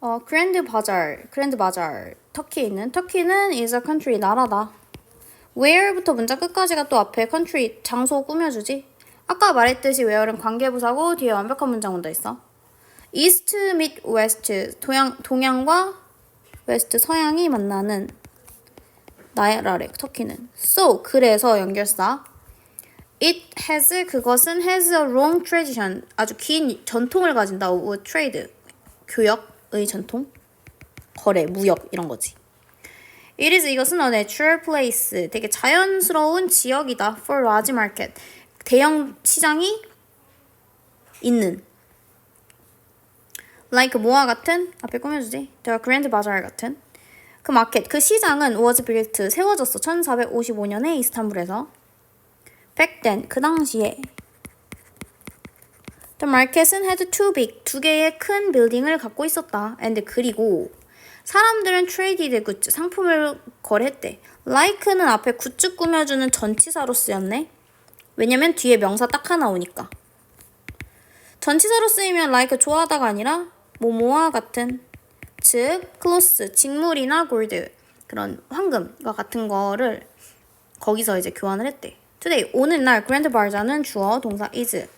어, 그랜드 바잘, 그랜드 바잘. 터키에 있는 터키는 is a country 나라다. where부터 문자 끝까지가 또 앞에 country 장소 꾸며주지. 아까 말했듯이 where는 관계부사고 뒤에 완벽한 문장 온다 있어. east 및 west 동양 동양과 west 서양이 만나는 나라래 터키는. so 그래서 연결사. It has 그것은 has a long tradition 아주 긴 전통을 가진다 trade 교역의 전통? 거래 무역 이런 거지. It is 이것은 a natural place. 되게 자연스러운 지역이다. For large market. 대형 시장이 있는. Like 뭐와 같은? 앞에 꾸며주지? The Grand Bazaar 같은? 그 마켓 그 시장은 was built 세워졌어. 1455년에 이스탄불에서. Back then 그 당시에 The market은 had two big 두 개의 큰 빌딩을 갖고 있었다. and 그리고 사람들은 traded goods 상품을 거래했대. like는 앞에 굿즈 꾸며주는 전치사로 쓰였네. 왜냐면 뒤에 명사 딱 하나 오니까. 전치사로 쓰이면 like 좋아하다가 아니라 뭐뭐와 같은 즉 close 직물이나 골드 그런 황금과 같은 거를 거기서 이제 교환을 했대. today 오늘날 그랜드 바자는 주어 동사 is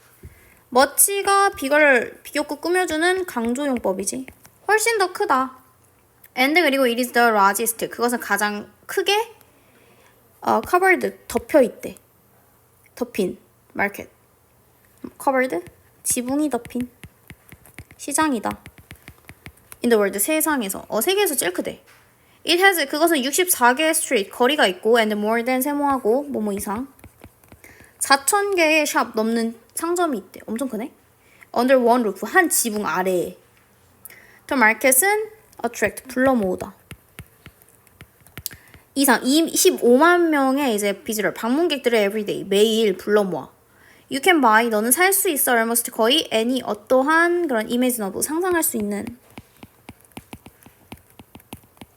머치가 비걸 비교급 꾸며주는 강조용법이지. 훨씬 더 크다. and 그리고 it is the largest. 그것은 가장 크게 어, covered 덮여 있대. 덮인 market. covered 지붕이 덮인 시장이다. in the world 세상에서 어 세계에서 제일 크대. It has 그것은 64개의 street 거리가 있고 and more than 세모하고 뭐뭐 이상 4천 개의 샵 넘는 상점이 있대. 엄청 크네. Under one roof 한 지붕 아래에. The market은 attract 불러 모으다. 이상 25만 명의 이제 비즈를 방문객들을 everyday 매일 불러 모아. You can buy 너는 살 수 있어 almost 거의 any 어떠한 그런 imaginable 상상할 수 있는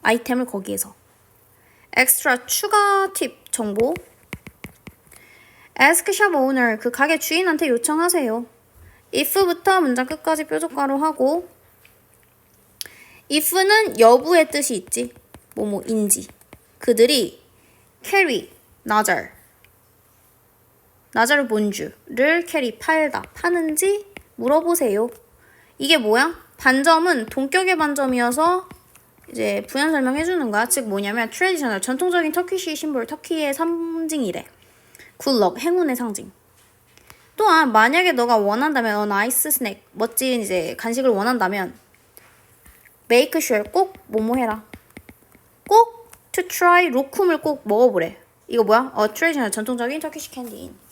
아이템을 거기에서. 엑스트라 추가 팁 정보 ask shop owner 그 가게 주인한테 요청하세요. if부터 문장 끝까지 뾰족가로 하고 if는 여부의 뜻이 있지. 뭐뭐인지. 그들이 carry 나잘 나잘 본주를 캐리 팔다 파는지 물어보세요. 이게 뭐야? 반점은 동격의 반점이어서 이제 부연 설명해 주는 거야. 즉 뭐냐면 트레디셔널 전통적인 터키시 심볼 터키의 상징이래. 굿럭 행운의 상징. 또한 만약에 너가 원한다면 어 나이스 스낵 멋진 이제 간식을 원한다면 make sure 꼭 뭐뭐 해라. 꼭 to try 로쿰을 꼭 먹어보래. 이거 뭐야? 어 트레디셔널 전통적인 터키시 캔디인.